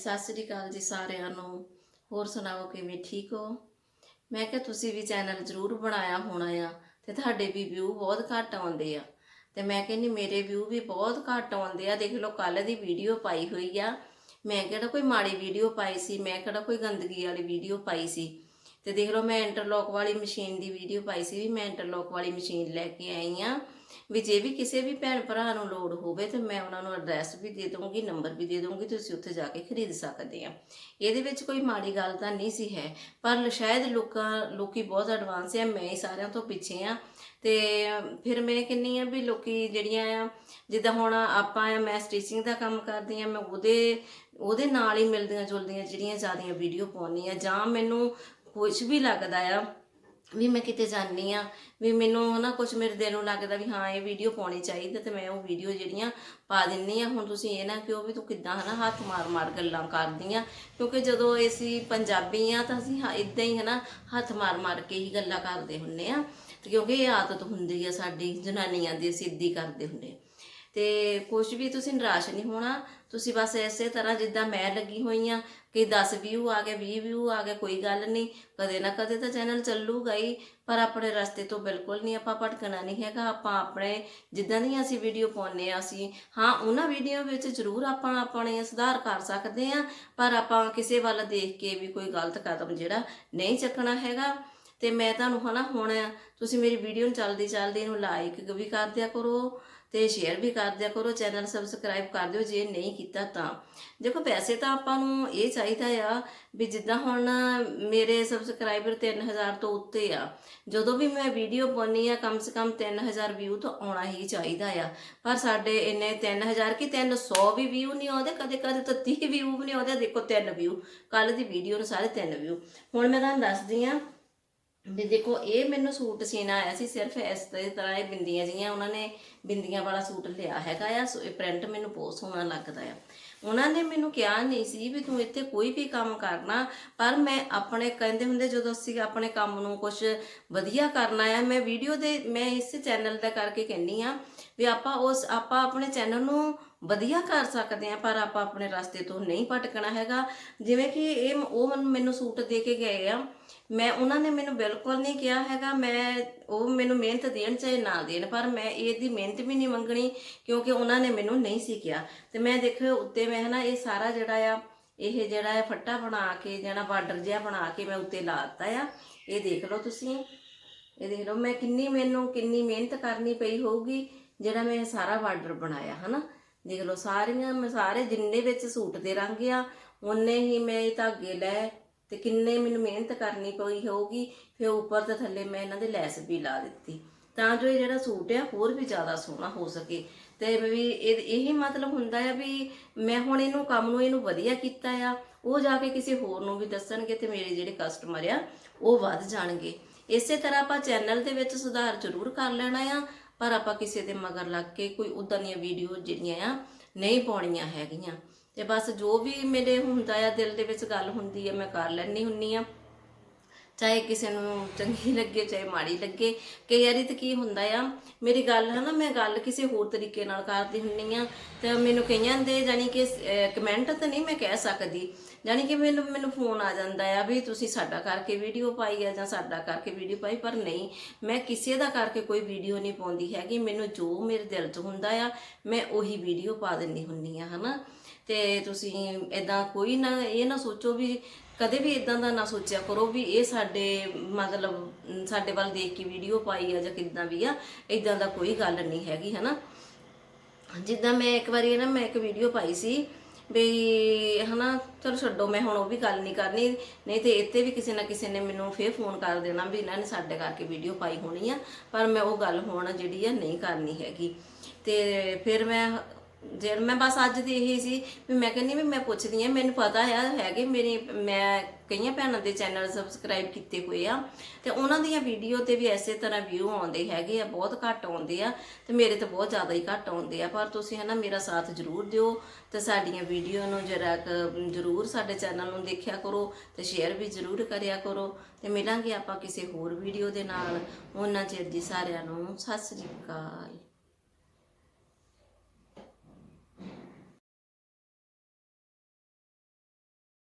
ਸਤਿ ਸ੍ਰੀ ਅਕਾਲ ਜੀ ਸਾਰਿਆਂ ਨੂੰ। ਹੋਰ ਸੁਣਾਓ, ਕਿਵੇਂ ਠੀਕ ਹੋ? ਮੈਂ ਕਿਹਾ ਤੁਸੀਂ ਵੀ ਚੈਨਲ ਜ਼ਰੂਰ ਬਣਾਇਆ ਹੋਣਾ ਆ ਤੇ ਤੁਹਾਡੇ ਵੀ ਵਿਊ ਬਹੁਤ ਘੱਟ ਆਉਂਦੇ ਆ। ਤੇ ਮੈਂ ਕਹਿੰਨੀ ਮੇਰੇ ਵਿਊ ਵੀ ਬਹੁਤ ਘੱਟ ਆਉਂਦੇ ਆ। ਦੇਖ ਲਓ ਕੱਲ ਦੀ ਵੀਡੀਓ ਪਾਈ ਹੋਈ ਆ। ਮੈਂ ਕਿਹੜਾ ਕੋਈ ਮਾੜੀ ਵੀਡੀਓ ਪਾਈ ਸੀ, ਮੈਂ ਕਿਹੜਾ ਕੋਈ ਗੰਦਗੀ ਵਾਲੀ ਵੀਡੀਓ ਪਾਈ ਸੀ। ਤੇ ਦੇਖ ਲਓ, ਮੈਂ ਇੰਟਰਲੌਕ ਵਾਲੀ ਮਸ਼ੀਨ ਦੀ ਵੀਡੀਓ ਪਾਈ ਸੀ ਵੀ ਮੈਂ ਇੰਟਰਲੌਕ ਵਾਲੀ ਮਸ਼ੀਨ ਲੈ ਕੇ ਆਈ ਆ। ਵੀ ਜੇ ਵੀ ਕਿਸੇ ਵੀ ਭੈਣ ਭਰਾ ਨੂੰ ਲੋੜ ਹੋਵੇ ਤੇ ਮੈਂ ਉਹਨਾਂ ਨੂੰ ਐਡਰੈਸ ਵੀ ਦੇ ਦਊਂਗੀ ਨੰਬਰ ਵੀ ਦੇ ਦਊਂਗੀ, ਤੁਸੀਂ ਉੱਥੇ ਜਾ ਕੇ ਖਰੀਦ ਸਕਦੇ ਆ। ਇਹਦੇ ਵਿੱਚ ਕੋਈ ਮਾੜੀ ਗੱਲ ਤਾਂ ਨਹੀਂ ਸੀ ਹੈ, ਪਰ ਸ਼ਾਇਦ ਲੋਕਾਂ, ਲੋਕੀ ਬਹੁਤ ਐਡਵਾਂਸ ਆ, ਮੈਂ ਹੀ ਸਾਰਿਆਂ ਤੋਂ ਪਿੱਛੇ ਆ। ਤੇ ਫਿਰ ਮੈਂ ਕਹਿੰਨੀ ਆ ਵੀ ਲੋਕੀ ਜਿਹੜੀਆਂ ਆ, ਜਿੱਦਾਂ ਹੁਣ ਆਪਾਂ ਆ, ਮੈਂ ਸਟਿਚਿੰਗ ਦਾ ਕੰਮ ਕਰਦੀ ਆ, ਮੈਂ ਉਹਦੇ ਉਹਦੇ ਨਾਲ ਹੀ ਮਿਲਦੀਆਂ ਜੁਲਦੀਆਂ ਜਿਹੜੀਆਂ ਜ਼ਿਆਦੀਆਂ ਵੀਡੀਓ ਪਾਉਣੀ ਆ, ਜਾਂ ਮੈਨੂੰ ਕੁਝ ਵੀ ਲੱਗਦਾ ਆ ਵੀ ਮੈਂ ਕਿਤੇ ਜਾਂਦੀ ਆ, ਵੀ ਮੈਨੂੰ ਨਾ ਕੁਝ ਮੇਰੇ ਦਿਲ ਨੂੰ ਲੱਗਦਾ ਵੀ ਹਾਂ, ਇਹ ਵੀਡੀਓ ਪਾਉਣੀ ਚਾਹੀਦੀ ਤੇ ਮੈਂ ਉਹ ਵੀਡੀਓ ਜਿਹੜੀਆਂ ਪਾ ਦਿੰਨੀ ਆ। ਹੁਣ ਤੁਸੀਂ ਇਹ ਨਾ ਕਿਉਂ ਵੀ ਤੂੰ ਕਿੱਦਾਂ ਹਨਾ ਹੱਥ ਮਾਰ ਮਾਰ ਗੱਲਾਂ ਕਰਦੀ ਆ। ਕਿਉਂਕਿ ਜਦੋਂ ਅਸੀਂ ਪੰਜਾਬੀ ਆ ਤਾਂ ਅਸੀਂ ਇਦਾਂ ਹੀ ਹਨਾ ਹੱਥ ਮਾਰ ਮਾਰ ਕੇ ਹੀ ਗੱਲਾਂ ਕਰਦੇ ਹੁੰਨੇ ਆ। ਤੇ ਕਿਉਂਕਿ ਇਹ ਆਦਤ ਹੁੰਦੀ ਆ ਸਾਡੀ, ਜਨਾਨੀਆਂ ਦੀ ਸਿੱਧੀ ਕਰਦੇ ਹੁੰਦੇ ਆ। ਤੇ ਕੁਝ ਵੀ ਤੁਸੀਂ ਨਿਰਾਸ਼ ਨਹੀਂ ਹੋਣਾ, ਤੁਸੀਂ ਬਸ ਇਸੇ ਤਰ੍ਹਾਂ ਜਿੱਦਾਂ ਮੈਂ ਲੱਗੀ ਹੋਈ ਆ, ਕਿ 10 ਵਿਊ ਆ ਗਏ 20 ਵਿਊ ਆ ਗਏ, ਕੋਈ ਗੱਲ ਨਹੀਂ, ਕਦੇ ਨਾ ਕਦੇ ਤਾਂ ਚੈਨਲ ਚੱਲੂਗਾ ਹੀ, ਪਰ ਆਪਣੇ ਰਸਤੇ ਤੋਂ ਬਿਲਕੁਲ ਨਹੀਂ ਆਪਾਂ ਭਟਕਣਾ ਨਹੀਂ ਹੈਗਾ, ਆਪਾਂ ਆਪਣੇ ਜਿੱਦਾਂ ਦੀਆਂ ਅਸੀਂ ਵੀਡੀਓ ਪਾਉਂਦੇ ਆ ਅਸੀਂ, ਹਾਂ, ਉਹਨਾਂ ਵੀਡੀਓ ਵਿੱਚ ਜ਼ਰੂਰ ਆਪਾਂ ਆਪਣੇ ਸੁਧਾਰ ਕਰ ਸਕਦੇ ਆ, ਪਰ ਆਪਾਂ ਕਿਸੇ ਵੱਲ ਦੇਖ ਕੇ ਵੀ ਕੋਈ ਗਲਤ ਕਦਮ ਜਿਹੜਾ ਨਹੀਂ ਚੱਕਣਾ ਹੈਗਾ। ਤੇ ਮੈਂ ਤੁਹਾਨੂੰ ਹਨਾ ਹੁਣ ਤੁਸੀਂ ਮੇਰੀ ਵੀਡੀਓ ਨੂੰ ਚੱਲਦੀ ਚੱਲਦੀ ਨੂੰ ਲਾਈਕ ਵੀ ਕਰ ਦਿਆ ਕਰੋ ਤੇ ਸ਼ੇਅਰ ਵੀ ਕਰ ਦਿਆ ਕਰੋ ਚੈਨਲ ਸਬਸਕ੍ਰਾਈਬ ਕਰ ਦਿਓ, ਜੇ ਨਹੀਂ ਕੀਤਾ ਤਾਂ। ਦੇਖੋ, ਪੈਸੇ ਤਾਂ ਆਪਾਂ ਨੂੰ ਇਹ ਚਾਹੀਦਾ ਆ ਵੀ ਜਿੱਦਾਂ ਹੁਣ ਮੇਰੇ ਸਬਸਕ੍ਰਾਈਬਰ 3000 ਤੋਂ ਉੱਤੇ ਆ, ਜਦੋਂ ਵੀ ਮੈਂ ਵੀਡੀਓ ਪਾਉਣੀ ਆ, ਕਮ ਸੇ ਕਮ 3000 ਵਿਊ ਤਾਂ ਆਉਣਾ ਹੀ ਚਾਹੀਦਾ ਆ। ਪਰ ਸਾਡੇ ਇੰਨੇ 3000 ਕਿ 300 ਵੀ ਵਿਊ ਨਹੀਂ ਆਉਂਦੇ ਕਦੇ ਕਦੇ ਤਾਂ 30 ਵਿਊ ਵੀ ਨਹੀਂ ਆਉਂਦੇ, ਦੇਖੋ 3 ਵਿਊ ਕੱਲ ਦੀ ਵੀਡੀਓ ਨੂੰ ਸਾਰੇ 3 ਵਿਊ ਹੁਣ ਮੈਂ ਤੁਹਾਨੂੰ ਦੱਸਦੀ ਆ ਵੀ ਦੇਖੋ, ਇਹ ਮੈਨੂੰ ਸੂਟ ਸੀਨਾ ਆਇਆ ਸੀ ਸਿਰਫ ਇਸ ਤਰ੍ਹਾਂ ਇਹ ਬਿੰਦੀਆਂ ਜੀਆਂ ਉਹਨਾਂ ਨੇ ਬਿੰਦੀਆਂ ਵਾਲਾ ਸੂਟ ਲਿਆ ਹੈਗਾ ਆ, ਸੋ ਇਹ ਪ੍ਰਿੰਟ ਮੈਨੂੰ ਬਹੁਤ ਸੋਹਣਾ ਲੱਗਦਾ ਆ। ਉਹਨਾਂ ਨੇ ਮੈਨੂੰ ਕਿਹਾ ਨਹੀਂ ਸੀ ਵੀ ਤੂੰ ਇੱਥੇ ਕੋਈ ਵੀ ਕੰਮ ਕਰਨਾ, ਪਰ ਮੈਂ ਆਪਣੇ ਕਹਿੰਦੇ ਹੁੰਦੇ ਜਦੋਂ ਅਸੀਂ ਆਪਣੇ ਕੰਮ ਨੂੰ ਕੁਝ ਵਧੀਆ ਕਰਨਾ ਆ, ਮੈਂ ਵੀਡੀਓ ਦੇ, ਮੈਂ ਇਸ ਚੈਨਲ ਦਾ ਕਰਕੇ ਕਹਿੰਨੀ ਆ ਵੀ ਆਪਾਂ ਉਸ, ਆਪਾਂ ਆਪਣੇ ਚੈਨਲ ਨੂੰ ਵਧੀਆ ਕਰ ਸਕਦੇ ਆ ਪਰ ਆਪਾਂ ਆਪਣੇ ਰਸਤੇ ਤੋਂ ਨਹੀਂ ਭਟਕਣਾ ਹੈਗਾ। ਜਿਵੇਂ ਕਿ ਇਹ ਉਹ ਮੈਨੂੰ ਸੂਟ ਦੇ ਕੇ ਗਏ ਆ। ਮੈਂ ਉਹਨਾਂ ਨੇ ਮੈਨੂੰ ਬਿਲਕੁਲ ਨਹੀਂ ਕਿਹਾ ਹੈਗਾ। ਮੈਂ, ਉਹ ਮੈਨੂੰ ਮਿਹਨਤ ਦੇਣ ਚਾਹੇ ਨਾ ਦੇਣ, ਪਰ ਮੈਂ ਇਹਦੀ ਮਿਹਨਤ ਵੀ ਨਹੀਂ ਮੰਗਣੀ, ਕਿਉਂਕਿ ਉਹਨਾਂ ਨੇ ਮੈਨੂੰ ਨਹੀਂ ਸੀ ਕਿਹਾ। ਤੇ ਮੈਂ ਦੇਖੋ, ਉੱਤੇ ਮੈਂ ਹਨਾ, ਇਹ ਸਾਰਾ ਜਿਹੜਾ ਆ, ਇਹ ਜਿਹੜਾ ਹੈ ਫੱਟਾ ਬਣਾ ਕੇ, ਜਿਹੜਾ ਬਾਰਡਰ ਜਿਹਾ ਬਣਾ ਕੇ ਮੈਂ ਉੱਤੇ ਲਾ ਦਿੱਤਾ ਆ। ਇਹ ਦੇਖ ਲਓ ਤੁਸੀਂ। ਇਹ ਦੇਖ ਲਓ, ਮੈਂ ਕਿੰਨੀ ਮੈਨੂੰ, ਕਿੰਨੀ ਮਿਹਨਤ ਕਰਨੀ ਪਈ ਹੋਊਗੀ, ਜਿਹੜਾ ਮੈਂ ਸਾਰਾ ਬਾਰਡਰ ਬਣਾਇਆ, ਹਨਾ। ਦੇਖ ਲਓ ਸਾਰੀਆਂ, ਮੈਂ ਸਾਰੇ ਜਿੰਨੇ ਵਿੱਚ ਸੂਟ ਦੇ ਰੰਗ ਆ ਉਹਨੇ ਹੀ ਮੈਂ ਇਹ ਧਾਗੇ ਲੈ, ਤੇ ਕਿੰਨੇ ਮੈਨੂੰ ਮਿਹਨਤ ਕਰਨੀ ਪਈ ਹੋਊਗੀ, ਫਿਰ ਉੱਪਰ ਤੇ ਥੱਲੇ ਮੈਂ ਇਹਨਾਂ ਦੇ ਲੈਸ ਵੀ ਲਾ ਦਿੱਤੀ। ਤਾਂ ਜੋ ਇਹ ਜਿਹੜਾ ਸੂਟ ਆ, ਹੋਰ ਵੀ ਜ਼ਿਆਦਾ ਸੋਹਣਾ ਹੋ ਸਕੇ। ਤੇ ਵੀ ਇਹ, ਇਹੀ ਮਤਲਬ ਹੁੰਦਾ ਆ ਵੀ ਮੈਂ ਹੁਣ ਇਹਨੂੰ ਕੰਮ ਨੂੰ ਇਹਨੂੰ ਵਧੀਆ ਕੀਤਾ ਆ, ਉਹ ਜਾ ਕੇ ਕਿਸੇ ਹੋਰ ਨੂੰ ਵੀ ਦੱਸਣਗੇ ਤੇ ਮੇਰੇ ਜਿਹੜੇ ਕਸਟਮਰ ਆ, ਉਹ ਵੱਧ ਜਾਣਗੇ। ਇਸੇ ਤਰ੍ਹਾਂ ਆਪਾਂ ਚੈਨਲ ਦੇ ਵਿੱਚ ਸੁਧਾਰ ਜ਼ਰੂਰ ਕਰ ਲੈਣਾ ਆ ਪਰ ਆਪਾਂ ਕਿਸੇ ਦੇ ਮਗਰ ਲੱਗ ਕੇ ਕੋਈ ਉਦਾਂ ਦੀਆਂ ਵੀਡੀਓ ਜਿਹੜੀਆਂ ਆ ਨਹੀਂ ਪਾਉਣੀਆਂ ਹੈਗੀਆਂ। ਤੇ ਬਸ ਜੋ ਵੀ ਮੇਰੇ ਹੁੰਦਾ ਆ, ਦਿਲ ਦੇ ਵਿੱਚ ਗੱਲ ਹੁੰਦੀ ਆ, ਮੈਂ ਕਰ ਲੈਣੀ ਹੁੰਨੀ ਆ। ਚਾਹੇ ਕਿਸੇ ਨੂੰ ਚੰਗੀ ਲੱਗੇ, ਚਾਹੇ ਮਾੜੀ ਲੱਗੇ। ਕਈ ਵਾਰੀ ਤਾਂ ਕੀ ਹੁੰਦਾ ਆ, ਮੇਰੀ ਗੱਲ ਹੈ ਨਾ, ਮੈਂ ਗੱਲ ਕਿਸੇ ਹੋਰ ਤਰੀਕੇ ਨਾਲ ਕਰਦੀ ਹੁੰਨੀ ਆ, ਤੇ ਮੈਨੂੰ ਕਈਆਂ ਦੇ ਜਾਨੀ ਕਿ ਕਮੈਂਟ ਤਾਂ ਨਹੀਂ ਮੈਂ ਕਹਿ ਸਕਦੀ। ਜਾਨੀ ਕਿ ਮੈਨੂੰ ਮੈਨੂੰ ਫੋਨ ਆ ਜਾਂਦਾ ਆ ਵੀ ਤੁਸੀਂ ਸਾਡਾ ਕਰਕੇ ਵੀਡੀਓ ਪਾਈ ਆ ਜਾਂ ਸਾਡਾ ਕਰਕੇ ਵੀਡੀਓ ਪਾਈ, ਪਰ ਨਹੀਂ, ਮੈਂ ਕਿਸੇ ਦਾ ਕਰਕੇ ਕੋਈ ਵੀਡੀਓ ਨਹੀਂ ਪਾਉਂਦੀ ਹੈਗੀ। ਮੈਨੂੰ ਜੋ ਮੇਰੇ ਦਿਲ 'ਚ ਹੁੰਦਾ ਆ, ਮੈਂ ਉਹੀ ਵੀਡੀਓ ਪਾ ਦਿੰਦੀ ਹੁੰਨੀ ਆ, ਹਨਾ? ਤੇ ਤੁਸੀਂ ਇਦਾਂ ਕੋਈ ਨਾ, ਇਹ ਨਾ ਸੋਚੋ ਵੀ ਕਦੇ ਵੀ ਇਦਾਂ ਦਾ ਨਾ ਸੋਚਿਆ ਕਰੋ ਵੀ ਇਹ ਸਾਡੇ ਮਤਲਬ, ਸਾਡੇ ਵੱਲ ਦੇਖ ਕੇ ਵੀਡੀਓ ਪਾਈ ਆ ਜਾਂ ਕਿਦਾਂ ਵੀ ਆ ਇਦਾਂ ਦਾ ਕੋਈ ਗੱਲ ਨਹੀਂ ਹੈਗੀ, ਹਨਾ? ਜਿੱਦਾਂ ਮੈਂ ਇੱਕ ਵਾਰੀ ਨਾ, ਮੈਂ ਇੱਕ ਵੀਡੀਓ ਪਾਈ ਸੀ ਵੀ, ਹਨਾ, ਚਲੋ ਛੱਡੋ, ਮੈਂ ਹੁਣ ਉਹ ਵੀ ਗੱਲ ਨਹੀਂ ਕਰਨੀ, ਨਹੀਂ ਤੇ ਇੱਥੇ ਵੀ ਕਿਸੇ ਨਾ ਕਿਸੇ ਨੇ ਮੈਨੂੰ ਫੇਰ ਫੋਨ ਕਰ ਦੇਣਾ ਵੀ ਇਹਨਾਂ ਨੇ ਸਾਡੇ ਕਰਕੇ ਵੀਡੀਓ ਪਾਈ ਹੋਣੀ ਆ, ਪਰ ਮੈਂ ਉਹ ਗੱਲ ਹੁਣ ਜਿਹੜੀ ਆ ਨਹੀਂ ਕਰਨੀ ਹੈਗੀ। ਤੇ ਫਿਰ ਮੈਂ ਜੇ ਮੈਂ ਬਸ ਅੱਜ ਦੀ ਇਹੀ ਸੀ ਵੀ ਮੈਂ ਕਹਿੰਦੀ ਵੀ ਮੈਂ ਪੁੱਛਦੀ ਆ ਮੈਨੂੰ ਪਤਾ ਆ, ਹੈਗੇ ਮੇਰੇ, ਮੈਂ ਕਈਆਂ ਭੈਣਾਂ ਦੇ ਚੈਨਲ ਸਬਸਕ੍ਰਾਈਬ ਕੀਤੇ ਹੋਏ ਆ ਤੇ ਉਹਨਾਂ ਦੀਆਂ ਵੀਡੀਓ ਤੇ ਵੀ ਐਸੇ ਤਰ੍ਹਾਂ ਵਿਊ ਆਉਂਦੇ ਹੈਗੇ ਆ, ਬਹੁਤ ਘੱਟ ਆਉਂਦੇ ਆ ਤੇ ਮੇਰੇ ਤੇ ਬਹੁਤ ਜ਼ਿਆਦਾ ਹੀ ਘੱਟ ਆਉਂਦੇ ਆ। ਪਰ ਤੁਸੀਂ ਹਨਾ ਮੇਰਾ ਸਾਥ ਜ਼ਰੂਰ ਦਿਓ ਤੇ ਸਾਡੀਆਂ ਵੀਡੀਓ ਨੂੰ ਜਰਾ ਜ਼ਰੂਰ ਸਾਡੇ ਚੈਨਲ ਨੂੰ ਦੇਖਿਆ ਕਰੋ ਤੇ ਸ਼ੇਅਰ ਵੀ ਜ਼ਰੂਰ ਕਰਿਆ ਕਰੋ ਤੇ ਮਿਲਾਂਗੇ ਆਪਾਂ ਕਿਸੇ ਹੋਰ ਵੀਡੀਓ ਦੇ ਨਾਲ। ਉਹਨਾਂ ਚਿਰ ਜੀ ਸਾਰਿਆਂ ਨੂੰ ਸਤਿ ਸ੍ਰੀ ਅਕਾਲ।